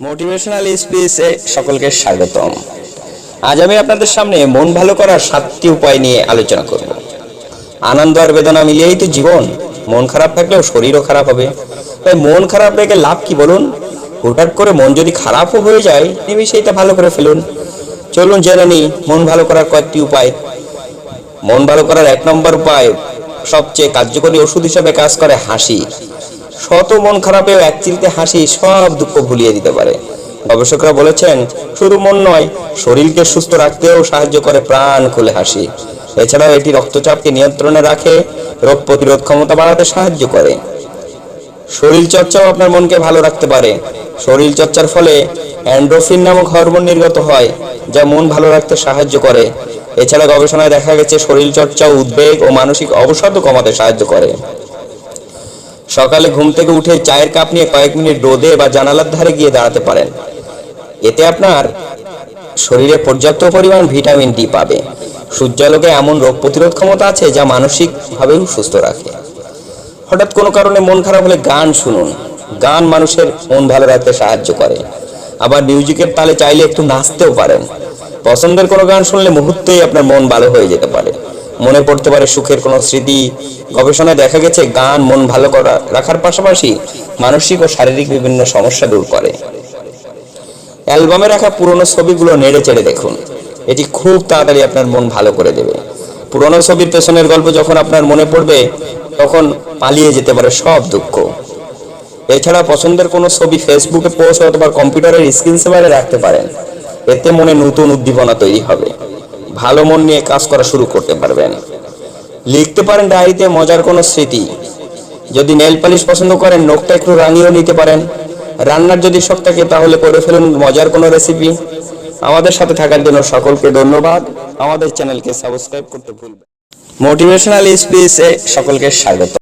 Motivational স্পিচে সকলকে স্বাগতম। আজ আমি আপনাদের সামনে মন ভালো করার সাতটি উপায় নিয়ে আলোচনা করব। আনন্দ আর বেদনা মিলিয়েই তো জীবন, মন খারাপ থাকলেও শরীরও খারাপ হবে। তাই মন খারাপ রেখে লাভ কি বলুন? হুটহাট করে মন যদি খারাপও হয়ে যায় তুমি সেইটা ভালো করে ফেলুন। চলুন জেনে নিই মন ভালো করার কয়েকটি উপায়। মন ভালো করার এক নম্বর উপায়, সবচেয়ে কার্যকরী ওষুধ হিসাবে কাজ করে হাসি। শত মন খারাপেও এক চিলতে হাসি সব দুঃখ ভুলিয়ে দিতে পারে। গবেষকরা বলেছেন, শুধু মন নয়, শরীরকে সুস্থ রাখতেও সাহায্য করে প্রাণ খুলে হাসি। এছাড়াও এটি রক্তচাপকে নিয়ন্ত্রণে রাখে, রোগ প্রতিরোধ ক্ষমতা বাড়াতে সাহায্য করে। শরীর চর্চাও আপনার মনকে ভালো রাখতে পারে। শরীর চর্চার ফলে অ্যান্ড্রোফিন নামক হরমোন নির্গত হয়, যা মন ভালো রাখতে সাহায্য করে। এছাড়া গবেষণায় দেখা গেছে শরীর চর্চা উদ্বেগ ও মানসিক অবসাদও কমাতে সাহায্য করে। সকালে ঘুম থেকে উঠে চায়ের কাপ নিয়ে কয়েক মিনিট রোদে বা জানালার ধারে গিয়ে দাঁড়াতে পারেন। এতে আপনার শরীরে পর্যাপ্ত পরিমাণ ভিটামিন ডি পাবে। সূর্যালোকে এমন রোগ প্রতিরোধ ক্ষমতা আছে যা মানসিকভাবেও সুস্থ রাখে। হঠাৎ কোনো কারণে মন খারাপ হলে গান শুনুন। গান মানুষের মন ভালো রাখতে সাহায্য করে। আবার মিউজিকের তালে চাইলে একটু নাচতেও পারেন। পছন্দের কোনো গান শুনলে মুহূর্তেই আপনার মন ভালো হয়ে যেতে পারে। মনে পড়তে পারে সুখের কোনো স্মৃতি। গবেষণায় দেখা গেছে, গান, মন ভালো করা, রাখার পাশাপাশি মানসিক ও শারীরিক বিভিন্ন সমস্যা দূর করে। অ্যালবামে রাখা পুরনো ছবিগুলো নেড়ে চেড়ে দেখুন। এটি খুব তাড়াতাড়ি আপনার মন ভালো করে দেবে। পুরনো ছবির পেছনের গল্প যখন আপনার মনে পড়বে, তখন পালিয়ে যেতে পারে সব দুঃখ। এছাড়া পছন্দের কোনো ছবি ফেসবুকে পোস্ট অথবা কম্পিউটারের স্ক্রিন সেভারে রাখতে পারেন। এতে মনে নতুন উদ্দীপনা তৈরি হবে। ভালো মন নিয়ে কাজ করা শুরু করতে পারবেন। লিখতে পারেন ডায়েরিতে মজার কোনো স্মৃতি। যদি নেল পালিশ পছন্দ করেন, নখটা একটু রাঙিয়েও নিতে পারেন। রান্নার যদি শখ থাকে, তাহলে করে ফেলুন মজার কোনো রেসিপি আমাদের সাথে থাকার জন্য সকলকে ধন্যবাদ। আমাদের চ্যানেলকে সাবস্ক্রাইব করতে ভুলবেন মোটিভেশনাল স্পিচে সকলকে স্বাগত।